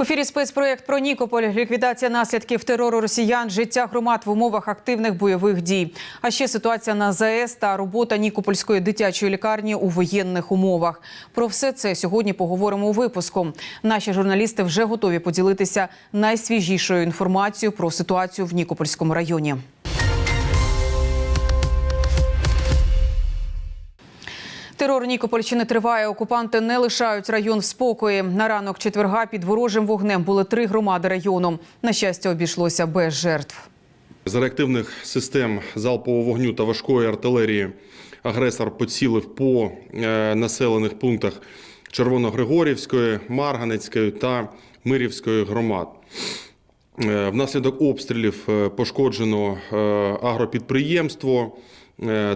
В ефірі спецпроєкт про Нікополь, ліквідація наслідків терору росіян, життя громад в умовах активних бойових дій. А ще ситуація на ЗАЕС та робота Нікопольської дитячої лікарні у воєнних умовах. Про все це сьогодні поговоримо у випуску. Наші журналісти вже готові поділитися найсвіжішою інформацією про ситуацію в Нікопольському районі. Терор Нікопольщини триває. Окупанти не лишають район в спокої. На ранок четверга під ворожим вогнем були три громади району. На щастя, обійшлося без жертв. З реактивних систем залпового вогню та важкої артилерії агресор поцілив по е, населених пунктах Червоногригорівської, Марганецької та Мирівської громад. Е, Внаслідок обстрілів е, пошкоджено агропідприємство,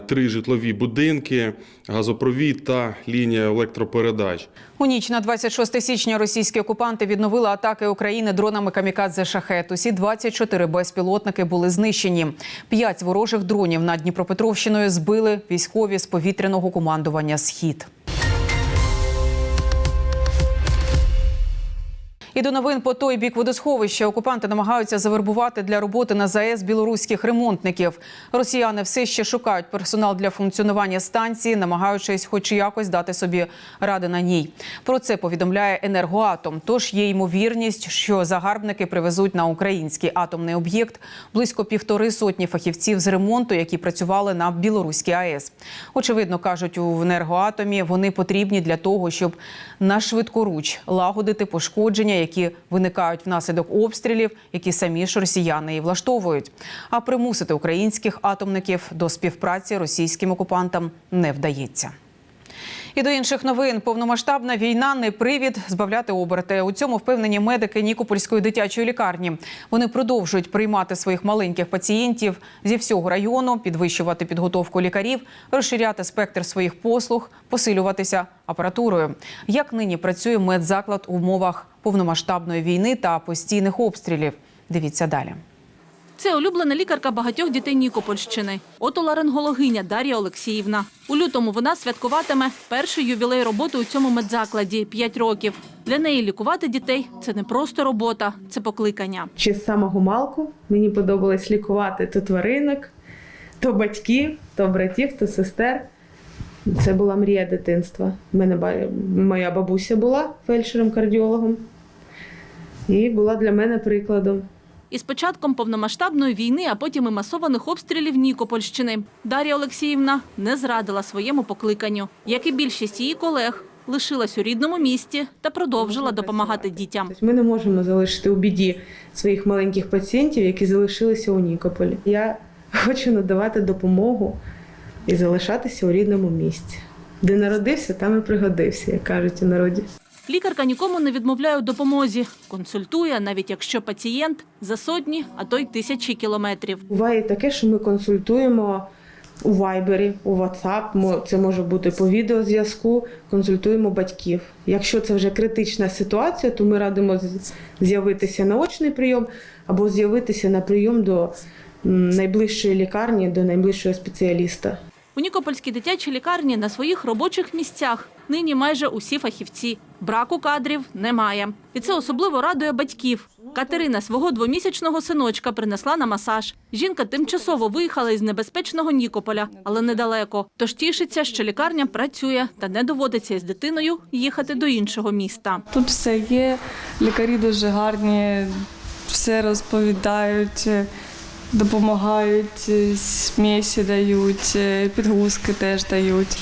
три житлові будинки, газопровід та лінія електропередач. У ніч на 26 січня російські окупанти відновили атаки України дронами камікадзе шахет. Усі 24 безпілотники були знищені. П'ять ворожих дронів над Дніпропетровщиною збили військові з повітряного командування Схід. І до новин по той бік водосховища окупанти намагаються завербувати для роботи на ЗАЕС білоруських ремонтників. Росіяни все ще шукають персонал для функціонування станції, намагаючись, хоч якось дати собі ради на ній. Про це повідомляє енергоатом. Тож є ймовірність, що загарбники привезуть на український атомний об'єкт близько півтори сотні фахівців з ремонту, які працювали на білоруській АЕС. Очевидно, кажуть у енергоатомі, вони потрібні для того, щоб на швидкоруч лагодити пошкодження, які виникають внаслідок обстрілів, які самі ж росіяни і влаштовують. А примусити українських атомників до співпраці російським окупантам не вдається. І до інших новин повномасштабна війна не привід збавляти оберти. У цьому впевнені медики Нікопольської дитячої лікарні. Вони продовжують приймати своїх маленьких пацієнтів зі всього району, підвищувати підготовку лікарів, розширяти спектр своїх послуг, посилюватися апаратурою. Як нині працює медзаклад у умовах повномасштабної війни та постійних обстрілів? Дивіться далі. Це улюблена лікарка багатьох дітей Нікопольщини. Отоларингологиня Дар'я Олексіївна. У лютому вона святкуватиме перший ювілей роботи у цьому медзакладі 5 років. Для неї лікувати дітей це не просто робота, це покликання. Ще з самого малку мені подобалось лікувати то тваринок, то батьків, то братів, то сестер. Це була мрія дитинства. Мене моя бабуся була фельдшером-кардіологом і була для мене прикладом. Із початком повномасштабної війни, а потім і масованих обстрілів Нікопольщини, Дар'я Олексіївна не зрадила своєму покликанню. Як і більшість її колег, лишилась у рідному місті та продовжила допомагати дітям. Тобто Ми не можемо залишити у біді своїх маленьких пацієнтів, які залишилися у Нікополі. Я хочу надавати допомогу і залишатися у рідному місці. Де народився, там і пригодився, як кажуть у народі. Лікарка нікому не відмовляє у допомозі. Консультує, навіть якщо пацієнт за сотні, а то й тисячі кілометрів. Буває таке, що ми консультуємо у Вайбері, у WhatsApp, це може бути по відеозв'язку, консультуємо батьків. Якщо це вже критична ситуація, то ми радимо з'явитися на очний прийом або з'явитися на прийом до найближчої лікарні, до найближчого спеціаліста. У Нікопольській дитячій лікарні на своїх робочих місцях нині майже усі фахівці. Браку кадрів немає. І це особливо радує батьків. Катерина свого двомісячного синочка принесла на масаж. Жінка тимчасово виїхала із небезпечного Нікополя, але недалеко. Тож тішиться, що лікарня працює та не доводиться із дитиною їхати до іншого міста. Тут все є, лікарі дуже гарні, все розповідають, допомагають, е, смісі дають, е, підгузки теж дають.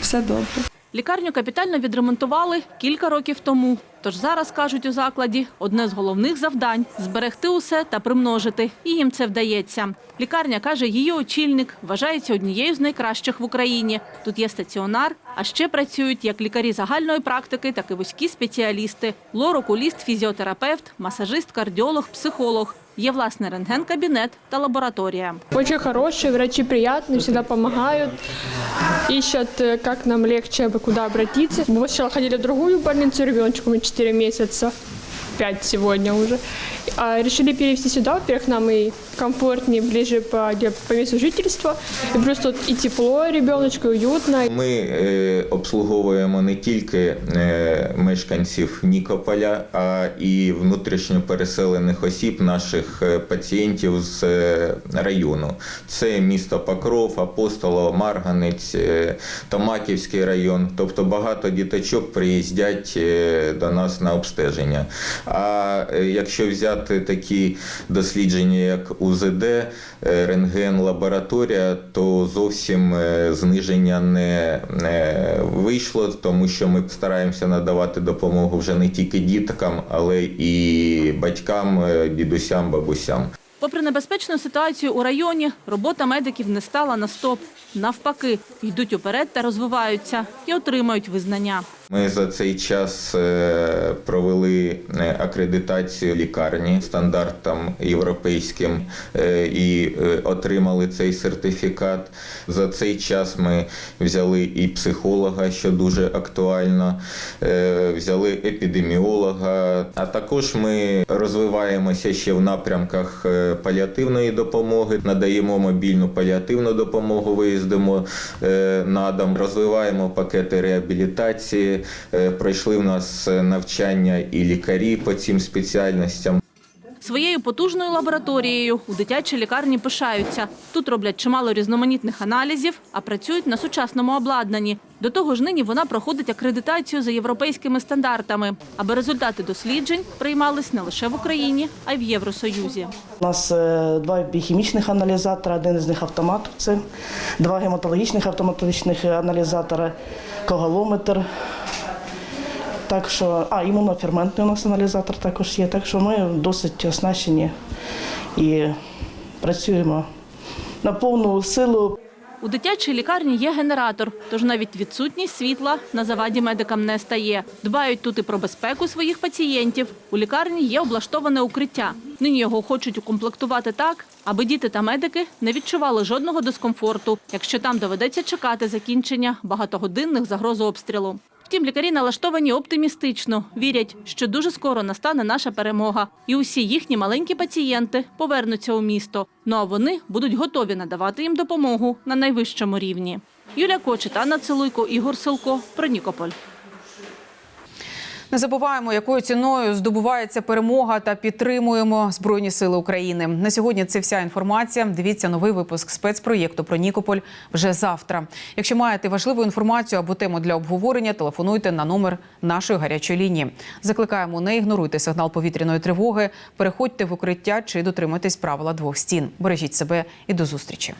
Все добре. Лікарню капітально відремонтували кілька років тому. Тож зараз, кажуть у закладі, одне з головних завдань – зберегти усе та примножити. І їм це вдається. Лікарня, каже її очільник, вважається однією з найкращих в Україні. Тут є стаціонар, а ще працюють як лікарі загальної практики, так і вузькі спеціалісти – лор-окуліст, фізіотерапевт, масажист, кардіолог, психолог. Є власний рентген-кабінет та лабораторія. Дуже хороші, врачі приємні, завжди допомагають, іщуть, як е, нам легше, куди обратитися. Ми спочатку ходили в другу лікарню, ребеночку 4 місяці. 5 сегодня уже. А решили перевести сюда, во-первых, нам и комфортнее, ближе по, по месту жительства. И просто тут и тепло ребеночку, и уютно. Ми е, э, обслуговуємо не тільки е, э, мешканців Нікополя, а і внутрішньо переселених осіб, наших е, пацієнтів з е, району. Це місто Покров, Апостолово, Марганець, е, Томаківський район. Тобто багато діточок приїздять до нас на обстеження. А е, якщо взяти такі дослідження, як УЗД, е, рентген, лабораторія, то зовсім е, зниження не, вийшло, тому що ми стараємося надавати допомогу вже не тільки діткам, але і батькам, дідусям, бабусям. Попри небезпечну ситуацію у районі, робота медиків не стала на стоп. Навпаки, йдуть уперед та розвиваються і отримають визнання. Ми за цей час е, провели е, акредитацію лікарні стандартам європейським е, і отримали цей сертифікат. За цей час ми взяли і психолога, що дуже актуально, взяли епідеміолога. А також ми розвиваємося ще в напрямках паліативної допомоги, надаємо мобільну паліативну допомогу, виїздимо на дом, розвиваємо пакети реабілітації. Е, Пройшли в нас е, навчання і лікарі по цим спеціальностям. Своєю потужною лабораторією у дитячій лікарні пишаються. Тут роблять чимало різноманітних аналізів, а працюють на сучасному обладнанні. До того ж, нині вона проходить акредитацію за європейськими стандартами, аби результати досліджень приймались не лише в Україні, а й в Євросоюзі. У нас е, два біохімічних аналізатора, один з них автомат, це два гематологічних автоматичних аналізатора, когалометр. Так що, а, імуноферментний у нас аналізатор також є. Так що ми досить оснащені і працюємо на повну силу. У дитячій лікарні є генератор, тож навіть відсутність світла на заваді медикам не стає. Дбають тут і про безпеку своїх пацієнтів. У лікарні є облаштоване укриття. Нині його хочуть укомплектувати так, аби діти та медики не відчували жодного дискомфорту, якщо там доведеться чекати закінчення багатогодинних загроз обстрілу. Втім, лікарі налаштовані оптимістично, вірять, що дуже скоро настане наша перемога, і усі їхні маленькі пацієнти повернуться у місто. Ну а вони будуть готові надавати їм допомогу на найвищому рівні. Юля Кочет, Анна Целуйко, Ігор Силко про Нікополь. Не забуваємо, якою ціною здобувається перемога та підтримуємо Збройні Сили України. На сьогодні це вся інформація. Дивіться новий випуск спецпроєкту про Нікополь вже завтра. Якщо маєте важливу інформацію або тему для обговорення, телефонуйте на номер нашої гарячої лінії. Закликаємо, не ігноруйте сигнал повітряної тривоги, переходьте в укриття чи дотримуйтесь правила двох стін. Бережіть себе і до зустрічі.